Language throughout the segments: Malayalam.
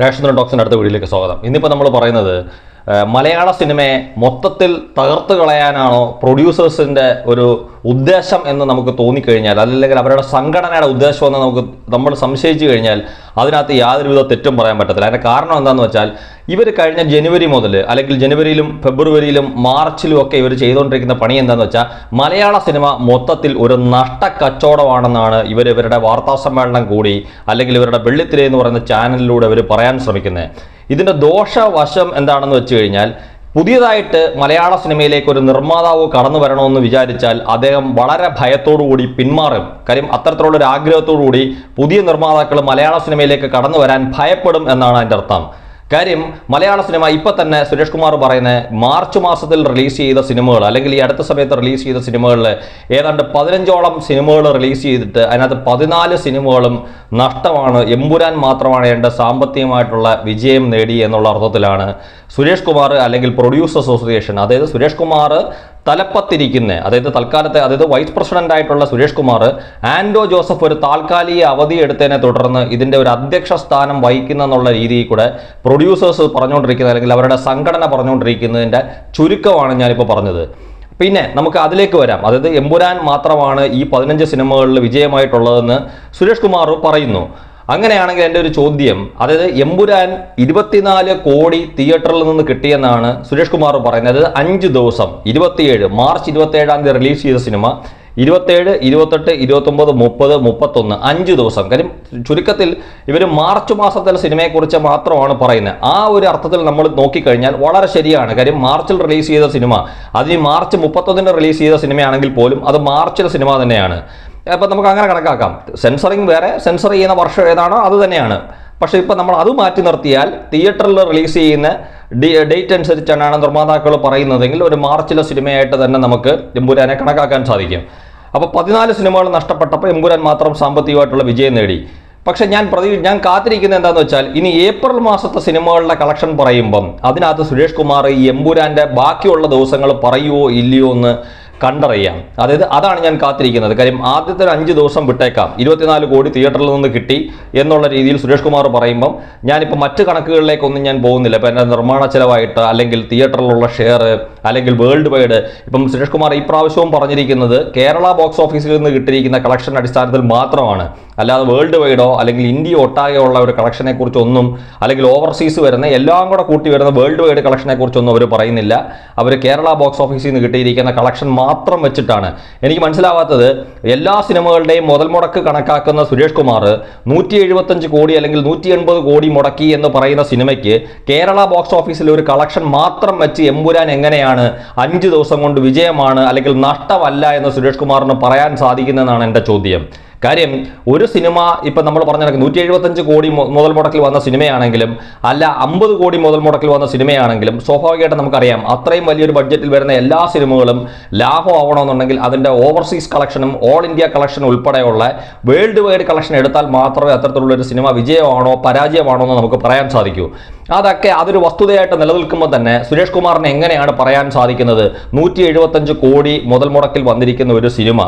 രാഷ്ട്രീയ ടോക്സിന്റെ അടുത്ത വീഡിയോയിലേക്ക് സ്വാഗതം. ഇന്നിപ്പോൾ നമ്മൾ പറയുന്നത് മലയാള സിനിമയെ മൊത്തത്തിൽ തകർത്ത് കളയാനാണോ പ്രൊഡ്യൂസേഴ്സിന്റെ ഒരു ഉദ്ദേശം എന്ന് നമുക്ക് തോന്നിക്കഴിഞ്ഞാൽ അല്ലെങ്കിൽ അവരുടെ സംഘടനയുടെ ഉദ്ദേശം എന്ന് നമുക്ക് നമ്മൾ സംശയിച്ചു കഴിഞ്ഞാൽ അതിനകത്ത് യാതൊരുവിധ തെറ്റും പറയാൻ പറ്റത്തില്ല. അതിന്റെ കാരണം എന്താണെന്ന് വെച്ചാൽ ഇവർ കഴിഞ്ഞ ജനുവരി മുതൽ അല്ലെങ്കിൽ ജനുവരിയിലും ഫെബ്രുവരിയിലും മാർച്ചിലും ഒക്കെ ഇവർ ചെയ്തുകൊണ്ടിരിക്കുന്ന പണി എന്താണെന്ന് വെച്ചാൽ മലയാള സിനിമ മൊത്തത്തിൽ ഒരു നഷ്ട കച്ചവടമാണെന്നാണ് ഇവർ ഇവരുടെ വാർത്താ സമ്മേളനം കൂടി അല്ലെങ്കിൽ ഇവരുടെ വെള്ളിത്തിര എന്ന് പറയുന്ന ചാനലിലൂടെ ഇവർ പറയാൻ ശ്രമിക്കുന്നത്. ഇതിന്റെ ദോഷവശം എന്താണെന്ന് വെച്ച് കഴിഞ്ഞാൽ പുതിയതായിട്ട് മലയാള സിനിമയിലേക്ക് ഒരു നിർമ്മാതാവ് കടന്നു വരണമെന്ന് വിചാരിച്ചാൽ അദ്ദേഹം വളരെ ഭയത്തോടു കൂടി പിന്മാറും. കാര്യം അത്തരത്തിലുള്ള ഒരു ആഗ്രഹത്തോടു കൂടി പുതിയ നിർമ്മാതാക്കൾ മലയാള സിനിമയിലേക്ക് കടന്നു വരാൻ ഭയപ്പെടും എന്നാണ് അതിന്റെ അർത്ഥം. കാര്യം മലയാള സിനിമ ഇപ്പൊ തന്നെ സുരേഷ് കുമാർ പറയുന്ന മാർച്ച് മാസത്തിൽ റിലീസ് ചെയ്ത സിനിമകൾ അല്ലെങ്കിൽ ഈ അടുത്ത സമയത്ത് റിലീസ് ചെയ്ത സിനിമകളിൽ ഏതാണ്ട് പതിനഞ്ചോളം സിനിമകൾ റിലീസ് ചെയ്തിട്ട് അതിനകത്ത് പതിനാല് സിനിമകളും നഷ്ടമാണ്. എമ്പുരാൻ മാത്രമാണ് എന്റെ സാമ്പത്തികമായിട്ടുള്ള വിജയം നേടി എന്നുള്ള അർത്ഥത്തിലാണ് സുരേഷ് കുമാർ അല്ലെങ്കിൽ പ്രൊഡ്യൂസ് അസോസിയേഷൻ അതായത് സുരേഷ് കുമാർ തലപ്പത്തിരിക്കുന്ന അതായത് തൽക്കാലത്തെ അതായത് വൈസ് പ്രസിഡന്റ് ആയിട്ടുള്ള സുരേഷ് കുമാർ ആൻഡോ ജോസഫ് ഒരു താൽക്കാലിക അവധി എടുത്തതിനെ തുടർന്ന് ഇതിന്റെ ഒരു അധ്യക്ഷ സ്ഥാനം വഹിക്കുന്ന എന്നുള്ള രീതിയിൽ കൂടെ പ്രൊഡ്യൂസേഴ്സ് പറഞ്ഞുകൊണ്ടിരിക്കുന്നത് അല്ലെങ്കിൽ അവരുടെ സംഘടന പറഞ്ഞുകൊണ്ടിരിക്കുന്നതിന്റെ ചുരുക്കമാണ് ഞാനിപ്പോൾ പറഞ്ഞത്. പിന്നെ നമുക്ക് അതിലേക്ക് വരാം. അതായത് എമ്പുരാൻ മാത്രമാണ് ഈ പതിനഞ്ച് സിനിമകളിൽ വിജയമായിട്ടുള്ളതെന്ന് സുരേഷ് കുമാർ പറയുന്നു. അങ്ങനെയാണെങ്കിൽ എന്റെ ഒരു ചോദ്യം. അതായത് എമ്പുരാൻ ഇരുപത്തിനാല് കോടി തിയേറ്ററിൽ നിന്ന് കിട്ടിയെന്നാണ് സുരേഷ് കുമാർ പറയുന്നത്. അഞ്ച് ദിവസം ഇരുപത്തിയേഴ് മാർച്ച് ഇരുപത്തേഴാം തീയതി റിലീസ് ചെയ്ത സിനിമ. ഇരുപത്തേഴ് ഇരുപത്തെട്ട് ഇരുപത്തൊമ്പത് മുപ്പത് മുപ്പത്തൊന്ന് അഞ്ച് ദിവസം. കാര്യം ചുരുക്കത്തിൽ ഇവർ മാർച്ച് മാസത്തിലെ സിനിമയെക്കുറിച്ച് മാത്രമാണ് പറയുന്നത്. ആ ഒരു അർത്ഥത്തിൽ നമ്മൾ നോക്കിക്കഴിഞ്ഞാൽ വളരെ ശരിയാണ്. കാര്യം മാർച്ചിൽ റിലീസ് ചെയ്ത സിനിമ അതിന് മാർച്ച് മുപ്പത്തൊന്നിന് റിലീസ് ചെയ്ത സിനിമയാണെങ്കിൽ പോലും അത് മാർച്ചിലെ സിനിമ തന്നെയാണ്. അപ്പം നമുക്ക് അങ്ങനെ കണക്കാക്കാം. സെൻസറിങ് വേറെ സെൻസർ ചെയ്യുന്ന വർഷം ഏതാണോ അത് തന്നെയാണ്. പക്ഷേ ഇപ്പം നമ്മൾ അത് മാറ്റി നിർത്തിയാൽ തിയേറ്ററിൽ റിലീസ് ചെയ്യുന്ന ഡേറ്റ് അനുസരിച്ചാണ് നിർമ്മാതാക്കൾ പറയുന്നതെങ്കിൽ ഒരു മാർച്ചിലെ സിനിമയായിട്ട് തന്നെ നമുക്ക് എമ്പുരാനെ കണക്കാക്കാൻ സാധിക്കും. അപ്പോൾ പതിനാല് സിനിമകൾ നഷ്ടപ്പെട്ടപ്പോൾ എമ്പുരാൻ മാത്രം സാമ്പത്തികമായിട്ടുള്ള വിജയം നേടി. പക്ഷേ ഞാൻ പ്രതി ഞാൻ കാത്തിരിക്കുന്നത് എന്താണെന്ന് വെച്ചാൽ ഇനി ഏപ്രിൽ മാസത്തെ സിനിമകളുടെ കളക്ഷൻ പറയുമ്പം അതിനകത്ത് സുരേഷ് കുമാർ ഈ എമ്പുരാന്റെ ബാക്കിയുള്ള ദിവസങ്ങൾ പറയുമോ ഇല്ലയോ എന്ന് കണ്ടറിയാം. അതായത് അതാണ് ഞാൻ കാത്തിരിക്കുന്നത്. കാര്യം ആദ്യത്തെ ഒരു അഞ്ച് ദിവസം വിട്ടേക്കാം. ഇരുപത്തിനാല് കോടി തിയേറ്ററിൽ നിന്ന് കിട്ടി എന്നുള്ള രീതിയിൽ സുരേഷ് കുമാർ പറയുമ്പം ഞാനിപ്പോൾ മറ്റ് കണക്കുകളിലേക്കൊന്നും ഞാൻ പോകുന്നില്ല. ഇപ്പം എന്റെ നിർമ്മാണ ചെലവായിട്ട് അല്ലെങ്കിൽ തിയേറ്ററിലുള്ള ഷെയർ അല്ലെങ്കിൽ വേൾഡ് വൈഡ് ഇപ്പം സുരേഷ് കുമാർ ഈ പ്രാവശ്യവും പറഞ്ഞിരിക്കുന്നത് കേരള ബോക്സ് ഓഫീസിൽ നിന്ന് കിട്ടിയിരിക്കുന്ന കളക്ഷൻ അടിസ്ഥാനത്തിൽ മാത്രമാണ്. അല്ലാതെ വേൾഡ് വൈഡോ അല്ലെങ്കിൽ ഇന്ത്യ ഒട്ടാകെയുള്ള ഒരു കളക്ഷനെ കുറിച്ചൊന്നും അല്ലെങ്കിൽ ഓവർസീസ് വരുന്ന എല്ലാം കൂടെ കൂട്ടി വരുന്ന വേൾഡ് വൈഡ് കളക്ഷനെ കുറിച്ചൊന്നും അവർ പറയുന്നില്ല. അവർ കേരള ബോക്സ് ഓഫീസിൽ നിന്ന് കിട്ടിയിരിക്കുന്ന കളക്ഷൻ മാത്രം വെച്ചിട്ടാണ്. എനിക്ക് മനസ്സിലാവാത്തത് എല്ലാ സിനിമകളുടെയും മുതൽ മുടക്ക് കണക്കാക്കുന്ന സുരേഷ് കുമാർ നൂറ്റി എഴുപത്തഞ്ച് കോടി അല്ലെങ്കിൽ നൂറ്റി എൺപത് കോടി മുടക്കി എന്ന് പറയുന്ന സിനിമയ്ക്ക് കേരള ബോക്സ് ഓഫീസിൽ ഒരു കളക്ഷൻ മാത്രം വെച്ച് എമ്പുരാൻ എങ്ങനെയാണ് അഞ്ച് ദിവസം കൊണ്ട് വിജയമാണ് അല്ലെങ്കിൽ നഷ്ടമല്ല എന്ന് സുരേഷ് കുമാറിന് പറയാൻ സാധിക്കുന്നതെന്നാണ് എന്റെ ചോദ്യം. കാര്യം ഒരു സിനിമ ഇപ്പം നമ്മൾ പറഞ്ഞ നൂറ്റി എഴുപത്തഞ്ച് കോടി മുതൽ മുടക്കിൽ വന്ന സിനിമയാണെങ്കിലും അല്ല അമ്പത് കോടി മുതൽ മുടക്കിൽ വന്ന സിനിമയാണെങ്കിലും സ്വാഭാവികമായിട്ട് നമുക്കറിയാം അത്രയും വലിയൊരു ബഡ്ജറ്റിൽ വരുന്ന എല്ലാ സിനിമകളും ലാഭം ആവണമെന്നുണ്ടെങ്കിൽ അതിന്റെ ഓവർസീസ് കളക്ഷനും ഓൾ ഇന്ത്യ കളക്ഷനും ഉൾപ്പെടെയുള്ള വേൾഡ് വൈഡ് കളക്ഷൻ എടുത്താൽ മാത്രമേ അത്തരത്തിലുള്ള ഒരു സിനിമ വിജയമാണോ പരാജയമാണോ എന്ന് നമുക്ക് പറയാൻ സാധിക്കൂ. അതൊക്കെ അതൊരു വസ്തുതയായിട്ട് നിലനിൽക്കുമ്പോൾ തന്നെ സുരേഷ് കുമാറിന് എങ്ങനെയാണ് പറയാൻ സാധിക്കുന്നത്? നൂറ്റി എഴുപത്തഞ്ച് കോടി മുതൽ മുടക്കിൽ വന്നിരിക്കുന്ന ഒരു സിനിമ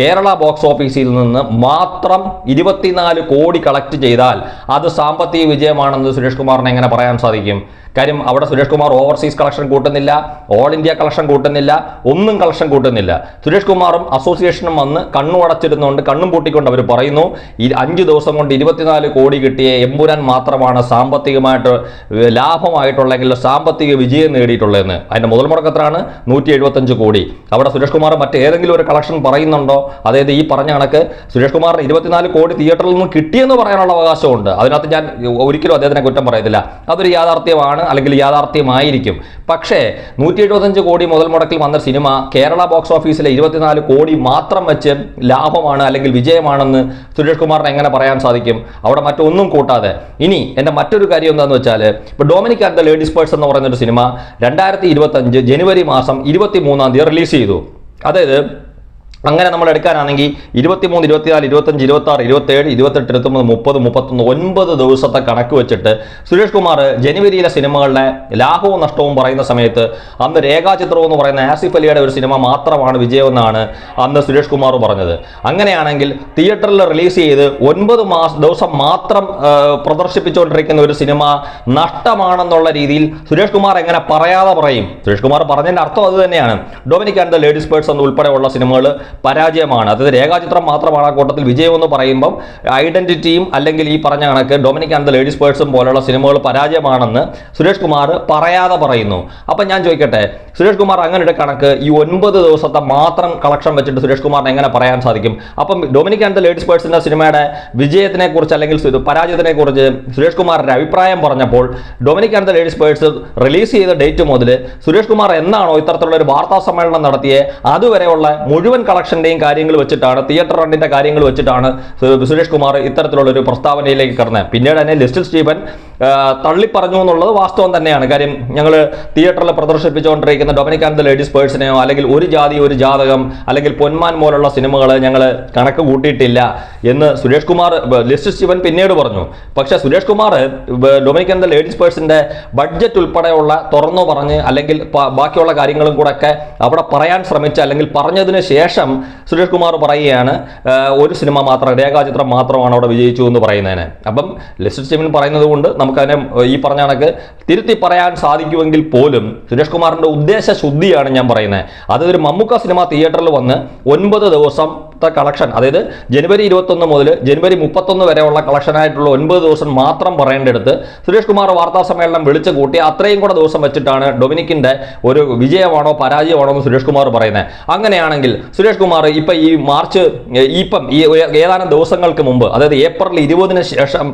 കേരള ബോക്സ് ഓഫീസിൽ നിന്ന് മാത്രം ഇരുപത്തിനാല് കോടി കളക്ട് ചെയ്താൽ അത് സാമ്പത്തിക വിജയമാണെന്ന് സുരേഷ് കുമാറിന് എങ്ങനെ പറയാൻ സാധിക്കും? കാര്യം അവിടെ സുരേഷ് കുമാർ ഓവർസീസ് കളക്ഷൻ കൂട്ടുന്നില്ല ഓൾ ഇന്ത്യ കളക്ഷൻ കൂട്ടുന്നില്ല ഒന്നും കളക്ഷൻ കൂട്ടുന്നില്ല. സുരേഷ് കുമാറും അസോസിയേഷനും വന്ന് കണ്ണു അടച്ചിരുന്നുകൊണ്ട് കണ്ണും പൂട്ടിക്കൊണ്ട് അവർ പറയുന്നു ഈ അഞ്ച് ദിവസം കൊണ്ട് ഇരുപത്തിനാല് കോടി കിട്ടിയ എമ്പുരാൻ മാത്രമാണ് സാമ്പത്തികമായിട്ട് ലാഭമായിട്ടുള്ളെങ്കിൽ സാമ്പത്തിക വിജയം നേടിയിട്ടുള്ളതെന്ന്. അതിന്റെ മുതൽ മുടക്കത്തിലാണ് നൂറ്റി എഴുപത്തഞ്ച് കോടി. അവിടെ സുരേഷ് കുമാർ മറ്റേതെങ്കിലും ഒരു കളക്ഷൻ പറയുന്നുണ്ടോ? അതായത് ഈ പറഞ്ഞ കണക്ക് സുരേഷ് കുമാറിന് ഇരുപത്തിനാല് കോടി തിയേറ്ററിൽ നിന്ന് കിട്ടിയെന്ന് പറയാനുള്ള അവകാശമുണ്ട്. അതിനകത്ത് ഞാൻ ഒരിക്കലും അദ്ദേഹത്തിനെ കുറ്റം പറയത്തില്ല. അതൊരു യാഥാർത്ഥ്യമാണ്. അല്ലെങ്കിൽ യാഥാർത്ഥ്യമായിരിക്കും. പക്ഷേ നൂറ്റി എഴുപത്തഞ്ച് കോടി മുതൽ മുടക്കിൽ വന്ന സിനിമ കേരള ബോക്സ് ഓഫീസിലെ ഇരുപത്തിനാല് കോടി മാത്രം വെച്ച് ലാഭമാണ് അല്ലെങ്കിൽ വിജയമാണെന്ന് സുരേഷ് കുമാറിന് എങ്ങനെ പറയാൻ സാധിക്കും? അവിടെ മറ്റൊന്നും കൂട്ടാതെ. ഇനി എന്റെ മറ്റൊരു കാര്യം എന്താണെന്ന് വെച്ചാൽ ഇപ്പോൾ Dominic and the ladies purse എന്ന് പറയുന്നൊരു സിനിമ രണ്ടായിരത്തി ഇരുപത്തഞ്ച് ജനുവരി മാസം ഇരുപത്തി മൂന്നാം തീയതി റിലീസ് ചെയ്തു. അതായത് അങ്ങനെ നമ്മൾ എടുക്കാനാണെങ്കിൽ ഇരുപത്തിമൂന്ന് ഇരുപത്തിനാല് ഇരുപത്തഞ്ച് ഇരുപത്തി ആറ് ഇരുപത്തേഴ് ഇരുപത്തെട്ട് ഇരുപത്തൊമ്പത് മുപ്പത് മുപ്പത്തൊന്ന് ഒൻപത് ദിവസത്തെ കണക്ക് വെച്ചിട്ട് സുരേഷ് കുമാർ ജനുവരിയിലെ സിനിമകളുടെ ലാഭവും നഷ്ടവും പറയുന്ന സമയത്ത് അന്ന് രേഖാചിത്രം എന്ന് പറയുന്ന ആസിഫ് അലിയുടെ ഒരു സിനിമ മാത്രമാണ് വിജയമെന്നാണ് അന്ന് സുരേഷ് കുമാർ പറഞ്ഞത്. അങ്ങനെയാണെങ്കിൽ തിയേറ്ററിൽ റിലീസ് ചെയ്ത് ഒൻപത് മാസ ദിവസം മാത്രം പ്രദർശിപ്പിച്ചുകൊണ്ടിരിക്കുന്ന ഒരു സിനിമ നഷ്ടമാണെന്നുള്ള രീതിയിൽ സുരേഷ് കുമാർ എങ്ങനെ പറയാതെ പറയും? സുരേഷ് കുമാർ പറഞ്ഞതിന്റെ അർത്ഥം അത് തന്നെയാണ്. Dominic and the ladies purse എന്ന് ഉൾപ്പെടെയുള്ള സിനിമകൾ പരാജയമാണ്. അതായത് രേഖാചിത്രം മാത്രമാണ് ആ കൂട്ടത്തിൽ വിജയം എന്ന് പറയുമ്പം ഐഡന്റിറ്റിയും അല്ലെങ്കിൽ ഈ പറഞ്ഞ കണക്ക് ഡൊമിനിക് ആൻഡ് ദ ലേഡീസ് പേഴ്സും പോലുള്ള സിനിമകൾ പരാജയമാണെന്ന് സുരേഷ് കുമാർ പറയാതെ പറയുന്നു. അപ്പം ഞാൻ ചോദിക്കട്ടെ സുരേഷ് കുമാർ അങ്ങനെ ഒരു കണക്ക് ഈ ഒൻപത് ദിവസത്തെ മാത്രം കളക്ഷൻ വെച്ചിട്ട് സുരേഷ് കുമാറിന് എങ്ങനെ പറയാൻ സാധിക്കും? അപ്പം ഡൊമിനിക് ആൻഡ് ദ ലേഡീസ് പേഴ്സിന്റെ സിനിമയുടെ വിജയത്തിനെ കുറിച്ച് അല്ലെങ്കിൽ പരാജയത്തിനെ കുറിച്ച് സുരേഷ് കുമാറിന്റെ അഭിപ്രായം പറഞ്ഞപ്പോൾ Dominic and the ladies purse release ചെയ്ത ഡേറ്റ് മുതൽ സുരേഷ് കുമാർ എന്നാണോ ഇത്തരത്തിലുള്ള ഒരു വാർത്താ സമ്മേളനം നടത്തിയത് അതുവരെയുള്ള മുഴുവൻ കളക്ഷന്റെയും കാര്യങ്ങൾ വെച്ചിട്ടാണ് തിയേറ്റർ റണ്ണിന്റെ കാര്യങ്ങൾ വെച്ചിട്ടാണ് സുരേഷ് കുമാർ ഇത്തരത്തിലുള്ള ഒരു പ്രസ്താവനയിലേക്ക് കടന്നത് പിന്നീട് തന്നെ ലിസ്റ്റിൽ സ്റ്റീവൻ ആ, തള്ളിപ്പറഞ്ഞു എന്നുള്ളത് വാസ്തവം തന്നെയാണ്. കാര്യം ഞങ്ങൾ തിയേറ്ററിൽ പ്രദർശിപ്പിച്ചുകൊണ്ടിരിക്കുന്ന ഡൊമിനിക് ആൻഡ് ലേഡീസ് പേഴ്സിനെയോ അല്ലെങ്കിൽ ഒരു ജാതി ഒരു ജാതകം അല്ലെങ്കിൽ പൊന്മാൻ പോലുള്ള സിനിമകൾ ഞങ്ങൾ കണക്ക് കൂട്ടിയിട്ടില്ല എന്ന് സുരേഷ് കുമാർ ലിസ്റ്റ് ശിവൻ പിന്നീട് പറഞ്ഞു. പക്ഷേ Suresh Kumar Dominic and ladies പേഴ്സിന്റെ budget ഉൾപ്പെടെയുള്ള തുറന്നു പറഞ്ഞ് അല്ലെങ്കിൽ ബാക്കിയുള്ള കാര്യങ്ങളും കൂടെ ഒക്കെ അവിടെ പറയാൻ ശ്രമിച്ച അല്ലെങ്കിൽ പറഞ്ഞതിന് ശേഷം സുരേഷ് കുമാർ പറയുകയാണ് ഒരു സിനിമ മാത്രം രേഖാചിത്രം മാത്രമാണ് അവിടെ വിജയിച്ചു എന്ന് പറയുന്നതിന്. അപ്പം ലിസ്റ്റ് ശിവൻ പറയുന്നത് കൊണ്ട് നമുക്കതിനെ ഈ പറഞ്ഞ കണക്ക് തിരുത്തി പറയാൻ സാധിക്കുമെങ്കിൽ പോലും സുരേഷ് കുമാറിന്റെ ഉദ്ദേശ ശുദ്ധിയാണ് ഞാൻ പറയുന്നത്. അതൊരു മമ്മൂക്ക സിനിമ തിയേറ്ററിൽ വന്ന് ഒൻപത് ദിവസത്തെ കളക്ഷൻ അതായത് ജനുവരി ഇരുപത്തൊന്ന് മുതൽ ജനുവരി മുപ്പത്തൊന്ന് വരെയുള്ള കളക്ഷനായിട്ടുള്ള ഒൻപത് ദിവസം മാത്രം പറയേണ്ടടുത്ത് സുരേഷ് കുമാർ വാർത്താ സമ്മേളനം വിളിച്ചു കൂട്ടി അത്രയും കൂടെ ദിവസം വെച്ചിട്ടാണ് ഡൊമിനിക്കിന്റെ ഒരു വിജയമാണോ പരാജയമാണോ എന്ന് സുരേഷ് കുമാർ പറയുന്നത്. അങ്ങനെയാണെങ്കിൽ സുരേഷ് കുമാർ ഇപ്പൊ ഈ മാർച്ച് ഇപ്പം ഈ ഏതാനും ദിവസങ്ങൾക്ക് മുമ്പ് അതായത് ഏപ്രിൽ ഇരുപതിന് ശേഷം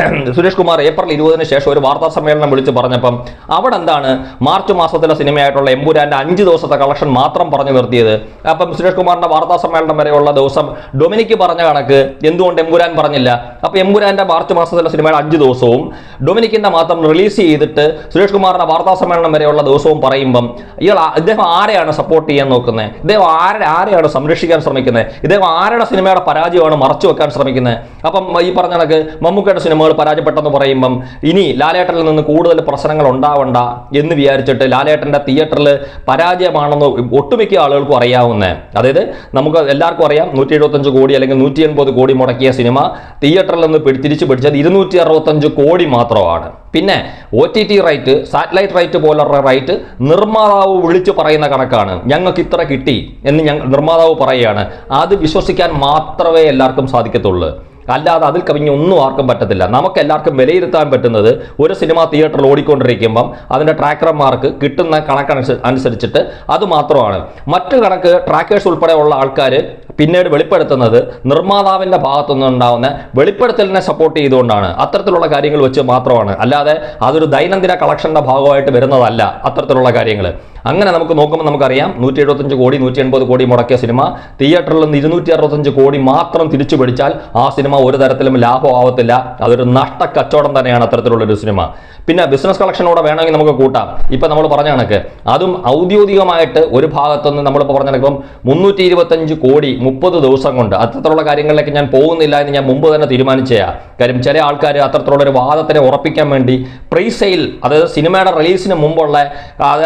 സുരേഷ് കുമാർ ഏപ്രിൽ ഇരുപതിന് ശേഷം ഒരു വാർത്താ സമ്മേളനം വിളിച്ച് പറഞ്ഞപ്പം അവിടെ എന്താണ് മാർച്ച് മാസത്തിലെ സിനിമയായിട്ടുള്ള എമ്പുരാന്റെ അഞ്ച് ദിവസത്തെ കളക്ഷൻ മാത്രം പറഞ്ഞു നിർത്തിയത്. അപ്പം സുരേഷ് കുമാറിന്റെ വാർത്താ സമ്മേളനം വരെയുള്ള ദിവസം ഡൊമിനിക്ക് പറഞ്ഞ കണക്ക് എന്തുകൊണ്ട് എംപുരാൻ പറഞ്ഞില്ല? അപ്പൊ എംപുരാന്റെ മാർച്ച് മാസത്തിലെ സിനിമയുടെ അഞ്ച് ദിവസവും ഡൊമിനിക്കിന്റെ മാത്രം റിലീസ് ചെയ്തിട്ട് സുരേഷ് കുമാറിന്റെ വാർത്താ സമ്മേളനം വരെയുള്ള ദിവസവും പറയുമ്പം ഇയാൾ ഇദ്ദേഹം ആരെയാണ് സപ്പോർട്ട് ചെയ്യാൻ നോക്കുന്നത്? ഇദ്ദേഹം ആരെ ആരെയാണ് സംരക്ഷിക്കാൻ ശ്രമിക്കുന്നത്? ഇദ്ദേഹം ആരുടെ സിനിമയുടെ പരാജയമാണ് മറച്ചു വെക്കാൻ ശ്രമിക്കുന്നത്? അപ്പം ഈ പറഞ്ഞ കണക്ക് മമ്മൂക്കയുടെ സിനിമകൾ പരാജയപ്പെട്ടെന്ന് പറയുമ്പം ഇനി ലാലേട്ടനിൽ നിന്ന് കൂടുതൽ പ്രശ്നങ്ങൾ ഉണ്ടാവണ്ട എന്ന് വിചാരിച്ചിട്ട് ലാലേട്ടന്റെ തിയേറ്ററിൽ പരാജയമാണെന്ന് ഒട്ടുമിക്ക ആളുകൾക്കും അറിയാവുന്ന. അതായത് നമുക്ക് എല്ലാവർക്കും അറിയാം നൂറ്റി എഴുപത്തഞ്ച് കോടി അല്ലെങ്കിൽ നൂറ്റി എൺപത് കോടി മുടക്കിയ സിനിമ തിയേറ്ററിൽ നിന്ന് തിരിച്ചു പിടിച്ചത് ഇരുന്നൂറ്റി അറുപത്തഞ്ച് കോടി മാത്രമാണ്. പിന്നെ O T T right satellite right പോലുള്ള റൈറ്റ് നിർമ്മാതാവ് വിളിച്ചു പറയുന്ന കണക്കാണ്. ഞങ്ങൾക്ക് ഇത്ര കിട്ടി എന്ന് ഞങ്ങൾ നിർമ്മാതാവ് പറയുകയാണ്. അത് വിശ്വസിക്കാൻ മാത്രമേ എല്ലാവർക്കും സാധിക്കത്തുള്ളൂ. അല്ലാതെ അതിൽ കവിഞ്ഞ് ഒന്നും ആർക്കും പറ്റത്തില്ല. നമുക്ക് എല്ലാവർക്കും വിലയിരുത്താൻ പറ്റുന്നത് ഒരു സിനിമ തിയേറ്ററിൽ ഓടിക്കൊണ്ടിരിക്കുമ്പം അതിന്റെ ട്രാക്കർമാർക്ക് കിട്ടുന്ന കണക്ക് അനുസരിച്ചിട്ട് അത് മാത്രമാണ്. മറ്റു കണക്ക് ട്രാക്കേഴ്സ് ഉൾപ്പെടെയുള്ള ആൾക്കാർ പിന്നീട് വെളിപ്പെടുത്തുന്നത് നിർമ്മാതാവിന്റെ ഭാഗത്തു നിന്നുണ്ടാവുന്ന വെളിപ്പെടുത്തലിനെ സപ്പോർട്ട് ചെയ്തുകൊണ്ടാണ്. അത്തരത്തിലുള്ള കാര്യങ്ങൾ വെച്ച് മാത്രമാണ്. അല്ലാതെ അതൊരു ദൈനംദിന കളക്ഷന്റെ ഭാഗമായിട്ട് വരുന്നതല്ല അത്തരത്തിലുള്ള കാര്യങ്ങൾ. അങ്ങനെ നമുക്ക് നോക്കുമ്പോൾ നമുക്കറിയാം നൂറ്റി എഴുപത്തഞ്ച് കോടി നൂറ്റി എൺപത് കോടി മുടക്കിയ സിനിമ തിയേറ്ററിൽ നിന്ന് ഇരുന്നൂറ്റി അറുപത്തഞ്ച് കോടി മാത്രം തിരിച്ചു പിടിച്ചാൽ ആ സിനിമ ഒരു തരത്തിലും ലാഭമാവത്തില്ല അതൊരു നഷ്ട കച്ചവടം തന്നെയാണ് അത്തരത്തിലുള്ള ഒരു സിനിമ. പിന്നെ ബിസിനസ് കളക്ഷനോടെ വേണമെങ്കിൽ നമുക്ക് കൂട്ടാം. ഇപ്പം നമ്മൾ പറഞ്ഞ കണക്ക്. അതും ഔദ്യോഗികമായിട്ട് ഒരു ഭാഗത്തുനിന്ന് നമ്മളിപ്പോൾ പറഞ്ഞ കണക്ക് മുന്നൂറ്റി ഇരുപത്തഞ്ച് കോടി മുപ്പത് ദിവസം കൊണ്ട് അത്തരത്തിലുള്ള കാര്യങ്ങളിലേക്ക് ഞാൻ പോകുന്നില്ല എന്ന് ഞാൻ മുമ്പ് തന്നെ തീരുമാനിച്ചയാ. കാര്യം ചില ആൾക്കാർ അത്തരത്തിലുള്ള ഒരു വാദത്തിനെ ഉറപ്പിക്കാൻ വേണ്ടി പ്രീസെയിൽ അതായത് സിനിമയുടെ റിലീസിന് മുമ്പുള്ള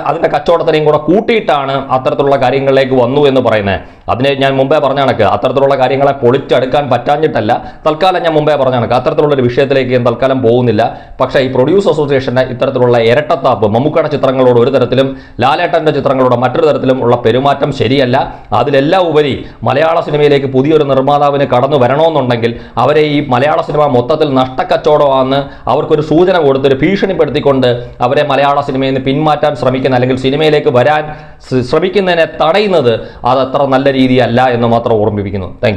അതിന്റെ കച്ചവടത്തിനെയും കൂടെ കൂട്ടിയിട്ടാണ് അത്തരത്തിലുള്ള കാര്യങ്ങളിലേക്ക് വന്നു എന്ന് പറയുന്നത്. അതിനെ ഞാൻ മുമ്പേ പറഞ്ഞ കണക്ക്. അത്തരത്തിലുള്ള കാര്യങ്ങളെ പൊളിച്ചെടുക്കാൻ പറ്റാഞ്ഞിട്ടല്ല തൽക്കാലം ഞാൻ മുമ്പേ പറഞ്ഞാണ് അത്തരത്തിലുള്ള ഒരു വിഷയത്തിലേക്ക് ഞാൻ തൽക്കാലം പോകുന്നില്ല. പക്ഷേ ഈ പ്രൊഡ്യൂസ് അസോസിയേഷന്റെ ഇത്തരത്തിലുള്ള ഇരട്ടത്താപ്പ് മമ്മൂക്കയുടെ ചിത്രങ്ങളോട് ഒരു തരത്തിലും ലാലേട്ടന്റെ ചിത്രങ്ങളോട് മറ്റൊരു തരത്തിലും ഉള്ള പെരുമാറ്റം ശരിയല്ല. അതിലെല്ലാം ഉപരി മലയാള സിനിമയിലേക്ക് പുതിയൊരു നിർമ്മാതാവിന് കടന്നു വരണമെന്നുണ്ടെങ്കിൽ അവരെ ഈ മലയാള സിനിമ മൊത്തത്തിൽ നഷ്ടക്കച്ചവടമാണെന്ന് അവർക്കൊരു സൂചന കൊടുത്തൊരു ഭീഷണിപ്പെടുത്തിക്കൊണ്ട് അവരെ മലയാള സിനിമയിൽ നിന്ന് പിന്മാറ്റാൻ ശ്രമിക്കുന്ന അല്ലെങ്കിൽ സിനിമയിലേക്ക് വരാൻ ശ്ര- ശ്രമിക്കുന്നതിനെ തടയുന്നത് അത് അത്ര നല്ല രീതിയല്ല എന്ന് മാത്രം ഓർമ്മിപ്പിക്കുന്നു. താങ്ക്